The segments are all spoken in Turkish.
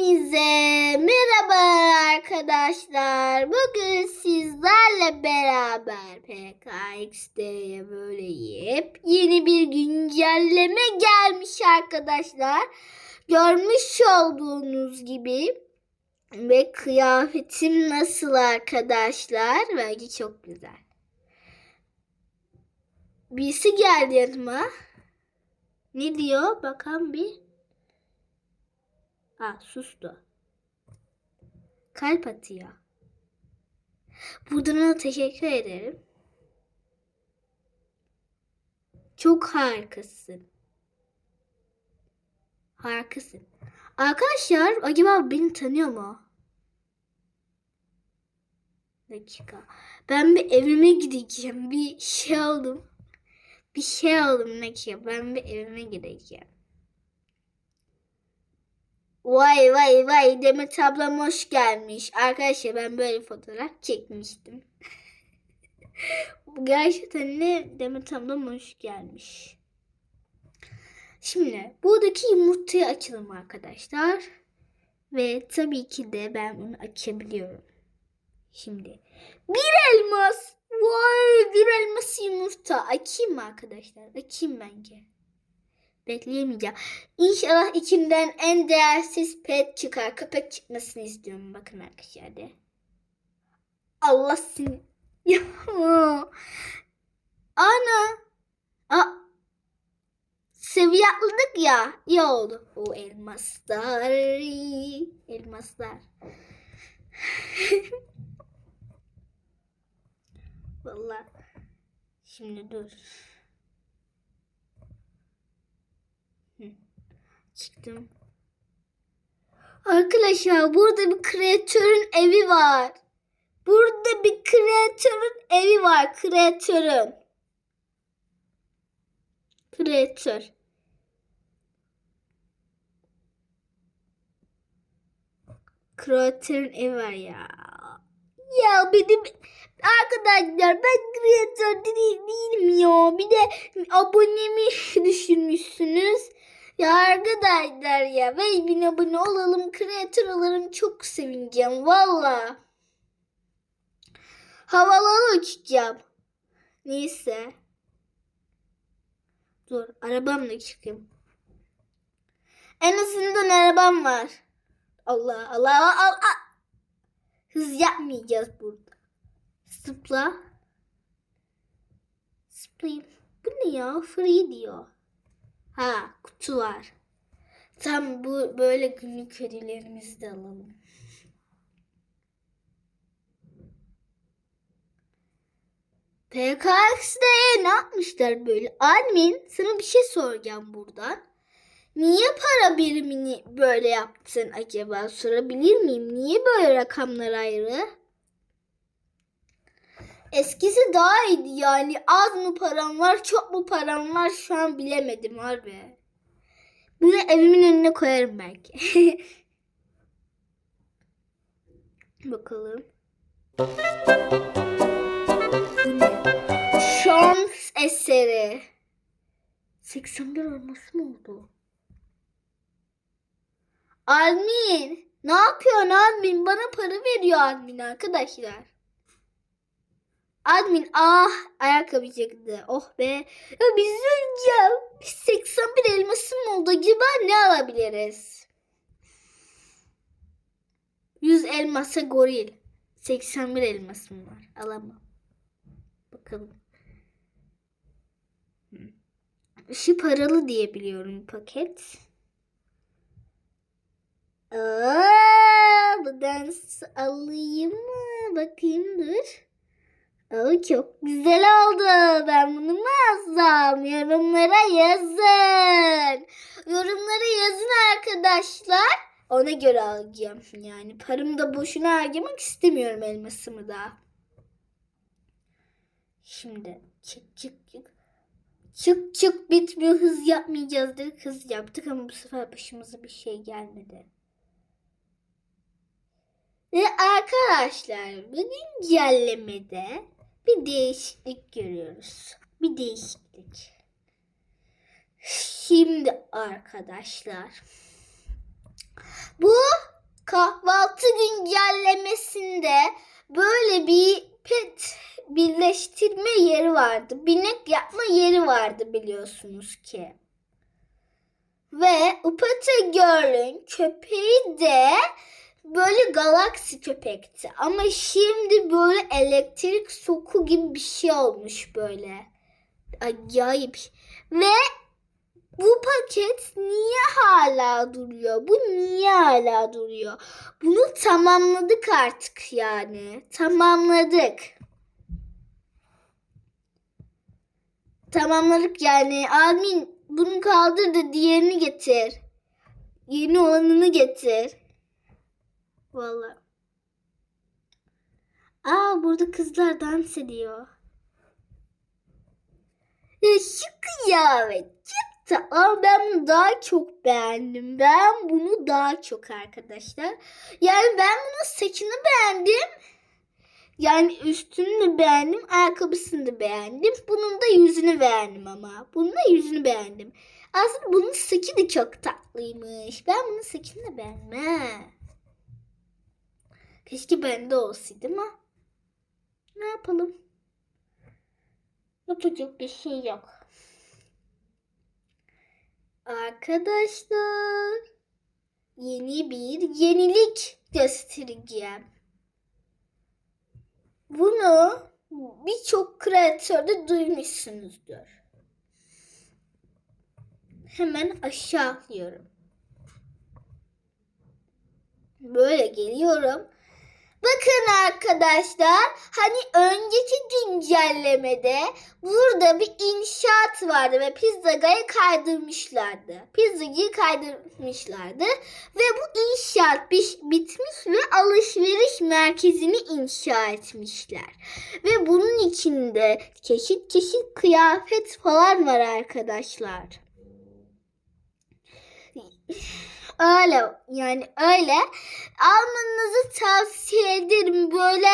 Hepinize merhaba arkadaşlar. Bugün sizlerle beraber PKX'de böyle yeni bir güncelleme gelmiş arkadaşlar. Görmüş olduğunuz gibi ve kıyafetim nasıl arkadaşlar? Bence çok güzel. Birisi geldi yanıma. Ne diyor? Bakalım bir. Ha sustu. Kalp atıyor. Buradan teşekkür ederim. Çok harikasın. Harikasın. Arkadaşlar acaba beni tanıyor mu? dakika. Ben bir evime gideceğim. Bir şey aldım. Bir şey aldım dakika. Ben bir evime gideceğim. Vay vay vay Demet ablam hoş gelmiş. Arkadaşlar ben böyle fotoğraf çekmiştim. Gerçekten ne Demet ablam hoş gelmiş. Şimdi buradaki yumurtayı açalım arkadaşlar. Ve tabii ki de ben bunu açabiliyorum. Şimdi bir elmas. Vay bir elmas yumurta. Açayım mı arkadaşlar? Açayım bence. Bekleyemeyeceğim. İnşallah içimden en değersiz pet çıkar. Köpek çıkmasını istiyorum. Bakın arkadaşlar de. Allah seni. Ana. A. Seviye atladık ya. İyi oldu. O elmaslar. Elmaslar. Vallahi. Şimdi dur. Çıktım. Arkadaşlar burada bir kreatörün evi var. Burada bir kreatörün evi var. Kreatörün. Kreatör. Kreatörün evi var ya. Ya benim arkadaşlar ben kreatör değil, değilim ya. Bir de abonemi düşürmüşsünüz. Ya arkadaşlar ya ben bin abone olalım kreatör olalım çok sevineceğim valla. Havalara uçacağım. Neyse. Dur arabamla çıkayım. En azından arabam var. Allah Allah Allah. Hız yapmayacağız burada. Zıpla. Zıplayayım. Bu ne ya? Free diyor. Ha kutu var. Tam bu böyle günlük ödüllerimizi de alalım. PKX'de ne yapmışlar böyle? Admin sana bir şey soracağım buradan. Niye para birimini böyle yaptın acaba? Sorabilir miyim? Niye böyle rakamlar ayrı? Eskisi daha iyiydi yani. Az mı param var, çok mu param var şu an bilemedim harbi. Bunu evimin önüne koyarım belki. Bakalım. Şans eseri. 81 olması mı oldu? Admin. Ne yapıyorsun Admin? Bana para veriyor Admin arkadaşlar. Admin ah ayakkabı çıktı. Oh be. Ya biz öleceğim. 81 elmasım oldu. Acaba ne alabiliriz? 100 elmasa goril. 81 elmasım var. Alamam. Bakalım. Şu paralı diye biliyorum paket. Aa, buradan alayım mı? Bakayım dur. Aa, çok güzel oldu. Ben bunu mu alsam? Yorumlara yazın. Yorumlara yazın arkadaşlar. Ona göre alacağım. Yani paramı da boşuna harcamak istemiyorum elmasımı da. Şimdi çık çık çık. Çık çık bitmiyor hız yapmayacağız dedik hız yaptık ama bu sefer başımıza bir şey gelmedi. Ve arkadaşlar bu güncellemede bir değişiklik görüyoruz. Bir değişiklik. Şimdi arkadaşlar bu kahvaltı güncellemesinde böyle bir pet birleştirme yeri vardı. Binek yapma yeri vardı biliyorsunuz ki. Ve Upata Girl'ün köpeği de böyle galaksi köpekti. Ama şimdi böyle elektrik soku gibi bir şey olmuş böyle. Acayip. Ve bu paket niye hala duruyor? Bu niye hala duruyor? Bunu tamamladık artık yani. Tamamladık. Tamamladık yani. Admin bunu kaldır da diğerini getir. Yeni olanını getir. Vallahi. Aa burada kızlar dans ediyor. Şu kıyafet çok tatlı. Ben bunu daha çok beğendim. Ben bunu daha çok arkadaşlar. Yani ben bunun saçını beğendim. Yani üstünü de beğendim, ayakkabısını da beğendim. Bunun da yüzünü beğendim ama. Bunun da yüzünü beğendim. Aslında bunun saçı da çok tatlıymış. Ben bunun saçını da beğenmem. Keşke bende olsaydı ama ne yapalım? Yapacak bir şey yok. Arkadaşlar yeni bir yenilik göstereceğim. Bunu birçok kreatörde duymuşsunuzdur. Hemen aşağı atlıyorum. Böyle geliyorum. Bakın arkadaşlar hani önceki güncellemede burada bir inşaat vardı ve pizzacayı kaydırmışlardı. Pizzacayı kaydırmışlardı ve bu inşaat bitmiş ve alışveriş merkezini inşa etmişler. Ve bunun içinde çeşit çeşit kıyafet falan var arkadaşlar. Öyle yani öyle almanızı tavsiye ederim. Böyle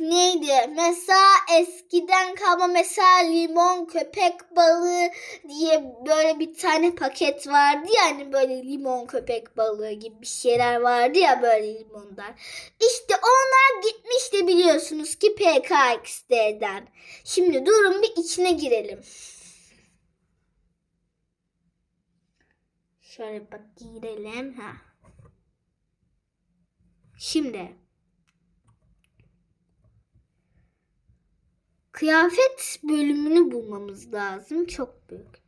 neydi? Mesela eskiden kalma mesela limon köpek balığı diye böyle bir tane paket vardı ya hani böyle limon köpek balığı gibi bir şeyler vardı ya böyle limondan. İşte onlar gitmişti biliyorsunuz ki PKX'den. Şimdi durun bir içine girelim. Şöyle bak girelim. Ha. Şimdi kıyafet bölümünü bulmamız lazım. Çok büyük.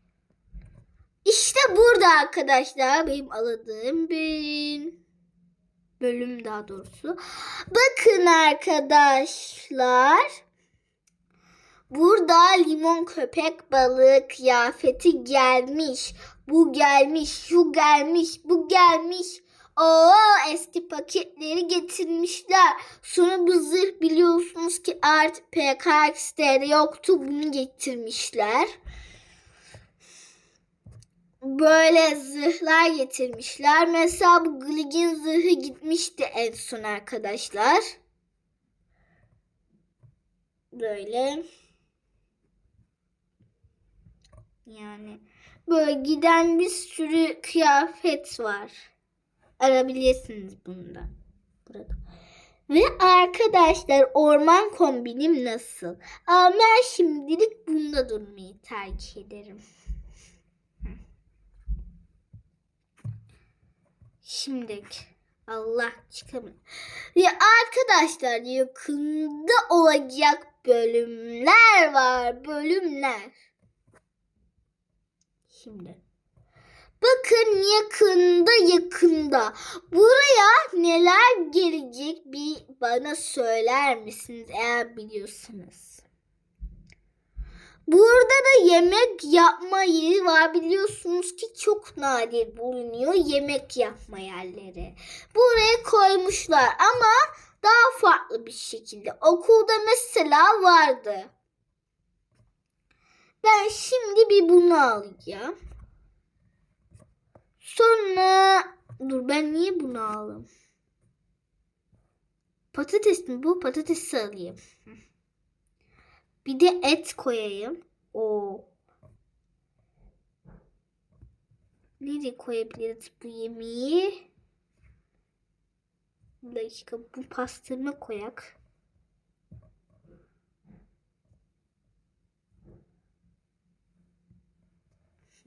İşte burada arkadaşlar benim aladığım bir bölüm daha doğrusu. Bakın arkadaşlar. Burada limon köpek balığı kıyafeti gelmiş. Bu gelmiş, şu gelmiş, bu gelmiş. Oo eski paketleri getirmişler. Sonra bu zırh biliyorsunuz ki artık PKX'de yoktu. Bunu getirmişler. Böyle zırhlar getirmişler. Mesela bu Glig'in zırhı gitmişti en son arkadaşlar. Böyle. Yani böyle giden bir sürü kıyafet var. Arabilirsiniz bunda. Burada. Ve arkadaşlar orman kombinim nasıl? Ama ben şimdilik bunda durmayı tercih ederim. Şimdilik Allah çıkamıyor. Ya arkadaşlar yakında olacak bölümler var. Bölümler. Şimdi. Bakın yakında yakında. Buraya neler gelecek bir bana söyler misiniz eğer biliyorsanız. Burada da yemek yapma yeri var. Biliyorsunuz ki çok nadir bulunuyor yemek yapma yerleri. Buraya koymuşlar ama daha farklı bir şekilde. Okulda mesela vardı. Ben şimdi bir bunu alacağım. Sonra dur ben niye bunu aldım? Patates mi bu? Patatesi alayım. Bir de et koyayım. O. Nereye koyabiliriz bu yemeği? dakika bu pastırma koyak.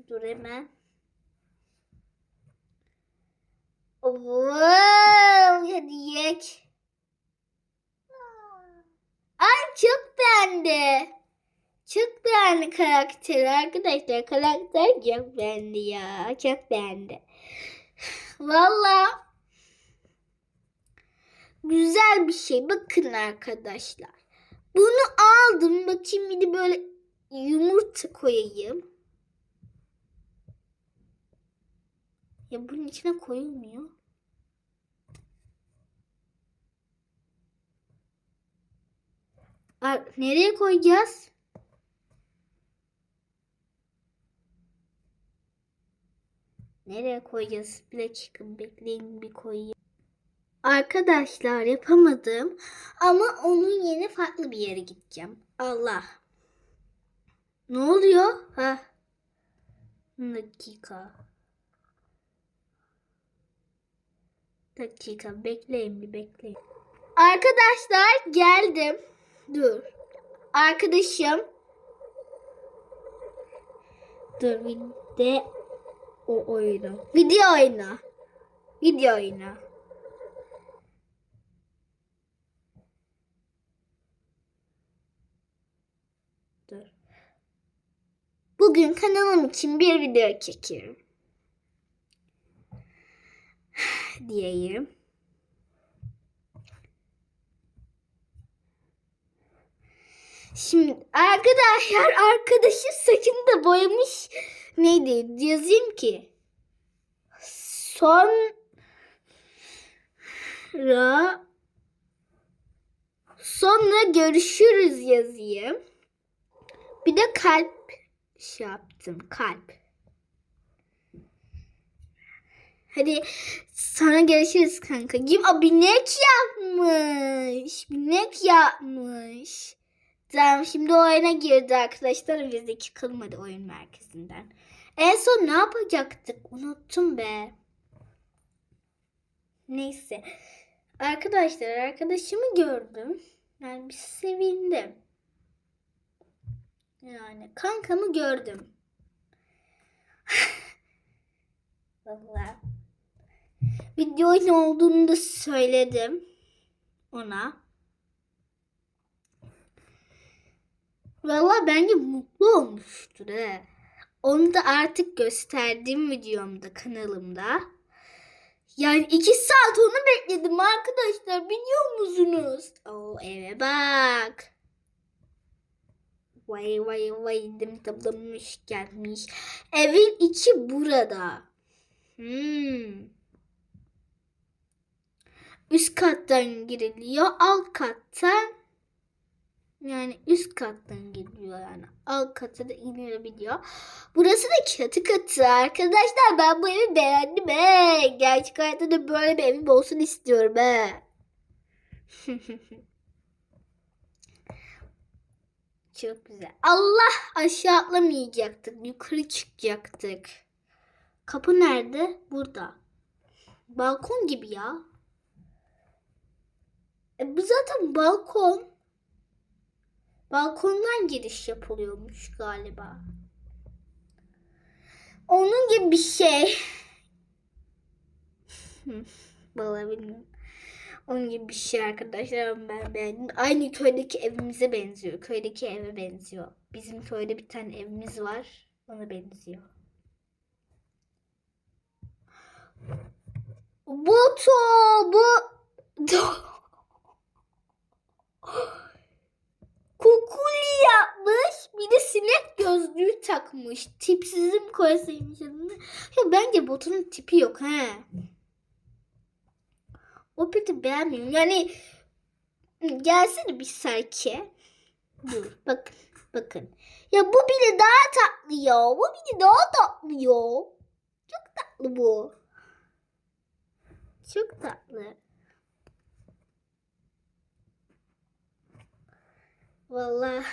Dur hemen. Wow, hadi yek. Ay çok beğendi. Çok beğendi karakteri arkadaşlar. Karakter çok beğendi ya. Çok beğendi. Valla güzel bir şey. Bakın arkadaşlar. Bunu aldım. Bakayım bir de böyle yumurta koyayım. Ya bunun içine koyulmuyor. Ar- Nereye koyacağız? Nereye koyacağız? Bir dakika bekleyin bir koyayım. Arkadaşlar yapamadım ama onun yerine farklı bir yere gideceğim. Allah. Ne oluyor? Ha. Bir dakika. Dakika bekleyin bir bekleyin. Arkadaşlar geldim. Dur. Arkadaşım. Dur de o oyunu. Video oyunu. Video oyunu. Dur. Bugün kanalım için bir video çekiyorum. Diyeyim. Şimdi arkadaşlar arkadaşı saçını da boyamış. Neydi yazayım ki? Sonra sonra görüşürüz yazayım. Bir de kalp şey yaptım. Kalp. Hadi sonra görüşürüz kanka. Kim? Aa, binek yapmış. Binek yapmış. Tamam şimdi oyuna girdi arkadaşlar. Bizdeki kılmadı oyun merkezinden. En son ne yapacaktık? Unuttum be. Neyse. Arkadaşlar arkadaşımı gördüm. Yani bir sevindim. Yani kankamı gördüm. Vallahi. Video oyun olduğunu da söyledim ona. Valla bence mutlu olmuştur he. Onu da artık gösterdim videomda kanalımda. Yani iki saat onu bekledim arkadaşlar biliyor musunuz? O eve bak. Vay vay vay dim tablamış gelmiş. Evin içi burada. Hmm. Üst kattan giriliyor. Alt kattan yani üst kattan gidiyor yani. Alt kata da inilebiliyor. Burası da çatı katı. Arkadaşlar ben bu evi beğendim he. Gerçek hayatta da böyle bir evim olsun istiyorum he. Çok güzel. Allah aşağı atlamayacaktık. Yukarı çıkacaktık. Kapı nerede? Burada. Balkon gibi ya. E, bu zaten balkon. Balkondan giriş yapılıyormuş galiba. Onun gibi bir şey. Vallahi bilmiyorum. Onun gibi bir şey arkadaşlar ben beğendim. Aynı köydeki evimize benziyor. Köydeki eve benziyor. Bizim köyde bir tane evimiz var. Ona benziyor. Bu to bu Kukuli yapmış. Bir de sinek gözlüğü takmış. Tipsizim koysaymış adını. Ya bence botunun tipi yok he. O peki beğenmiyorum. Yani gelsene bir serke. Dur bakın bakın. Ya bu bile daha tatlı ya. Bu bile daha tatlı ya. Çok tatlı bu. Çok tatlı. Vallahi.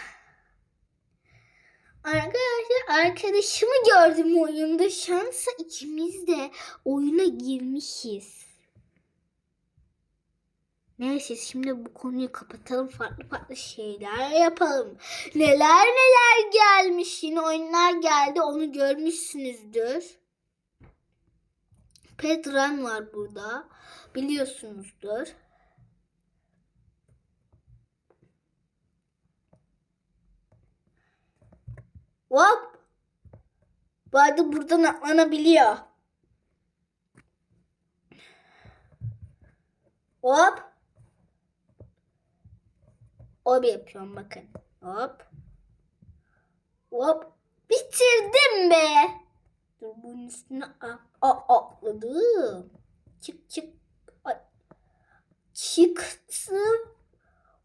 Arkadaşlar arkadaşımı gördüm oyunda. Şansa ikimiz de oyuna girmişiz. Neyse şimdi bu konuyu kapatalım. Farklı farklı şeyler yapalım. Neler neler gelmiş. Yine oyunlar geldi. Onu görmüşsünüzdür. Petran var burada. Biliyorsunuzdur. Hop. Arada buradan atlanabiliyor. Hop. Hop yapıyorum bakın. Hop. Hop. Bitirdim be. Dur bunun üstüne a- a- atladım. Çık çık. Çıktım.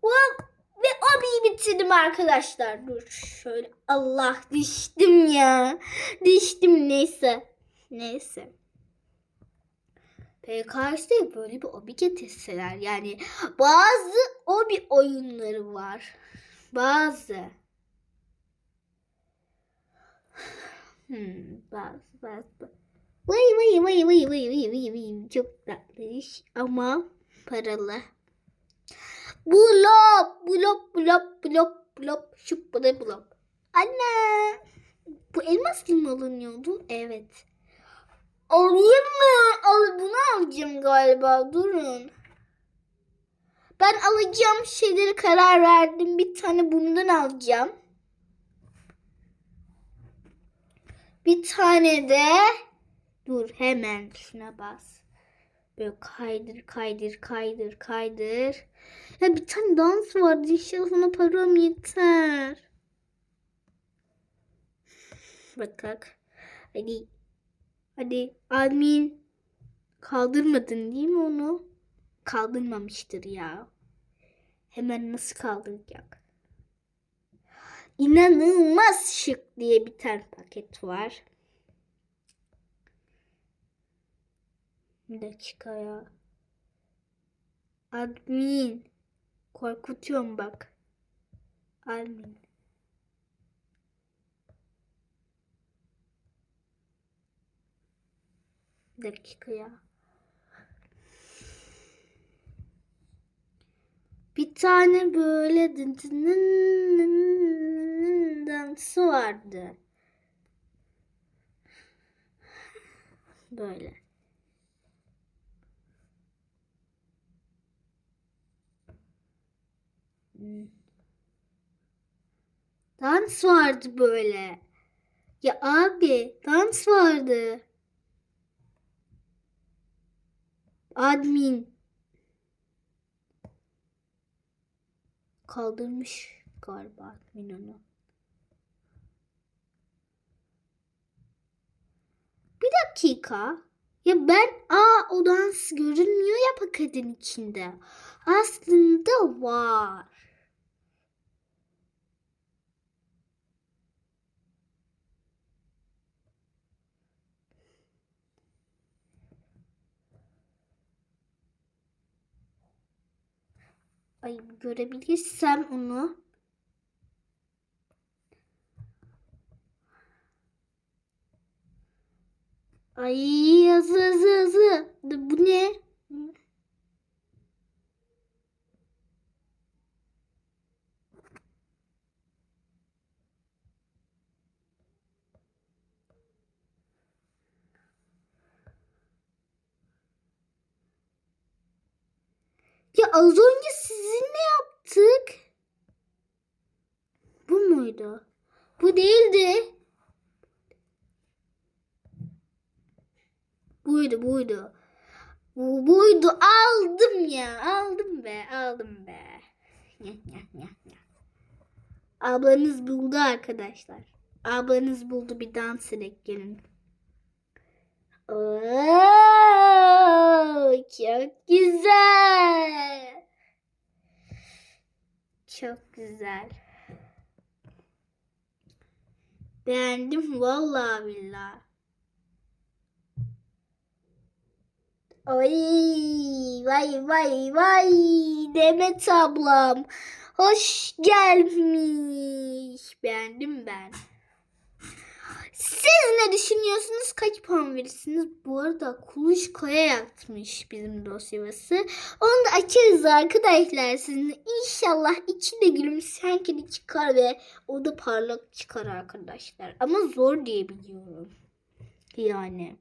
Hop. Ve abiyi bitirdim arkadaşlar. Dur şöyle. Allah düştüm ya. Düştüm neyse. Neyse. PKS'de böyle bir obi getirseler yani bazı obi oyunları var. Bazı. Hmm, bazı bazı. Vay vay vay vay vay vay vay vay çok tatlış ama paralı. Blop blop blop blop blop şu blop blop. Anne bu elmas mı alınıyordu? Evet. Alayım mı? Al, bunu alacağım galiba. Durun. Ben alacağım şeyleri karar verdim. Bir tane bundan alacağım. Bir tane de dur hemen şuna bas. Böyle kaydır kaydır kaydır kaydır. Ya bir tane dans vardı. İnşallah ona param yeter. Bakak. Hadi. Hadi admin kaldırmadın değil mi onu? Kaldırmamıştır ya. Hemen nasıl kaldıracak? İnanılmaz şık diye bir tane paket var. Bir dakika ya. Admin. Korkutuyorum bak. Admin. Bir dakika ya. Bir tane böyle dansı vardı. Böyle. Dans vardı böyle. Ya abi dans vardı. Admin. Kaldırmış galiba admin onu. Bir dakika. Ya ben aa o dans görünmüyor ya paketin içinde. Aslında var. Ay görebilirsem onu. Ay hızlı hızlı hızlı. Bu ne? Ya az önce sizinle yaptık. Bu muydu? Bu değildi. Buydu buydu. Bu buydu. Aldım ya. Aldım be. Aldım be. Ablanız buldu arkadaşlar. Ablanız buldu bir dans edek gelin. Oo, çok güzel. Çok güzel. Beğendim vallahi billahi. Ay vay vay vay Demet ablam hoş gelmiş. Beğendim ben. Siz ne düşünüyorsunuz? Kaç puan verirsiniz? Bu arada Kuluçkaya yatmış bizim dosyası. Onu da açarız arkadaşlar sizinle. İnşallah içinde gülümseyen çıkar ve o da parlak çıkar arkadaşlar. Ama zor diye biliyorum. Yani.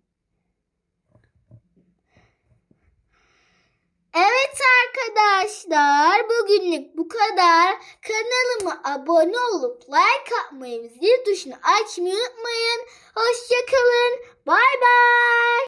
Evet arkadaşlar bugünlük bu kadar. Kanalıma abone olup like atmayı, zil tuşunu açmayı unutmayın. Hoşçakalın. Bay bay.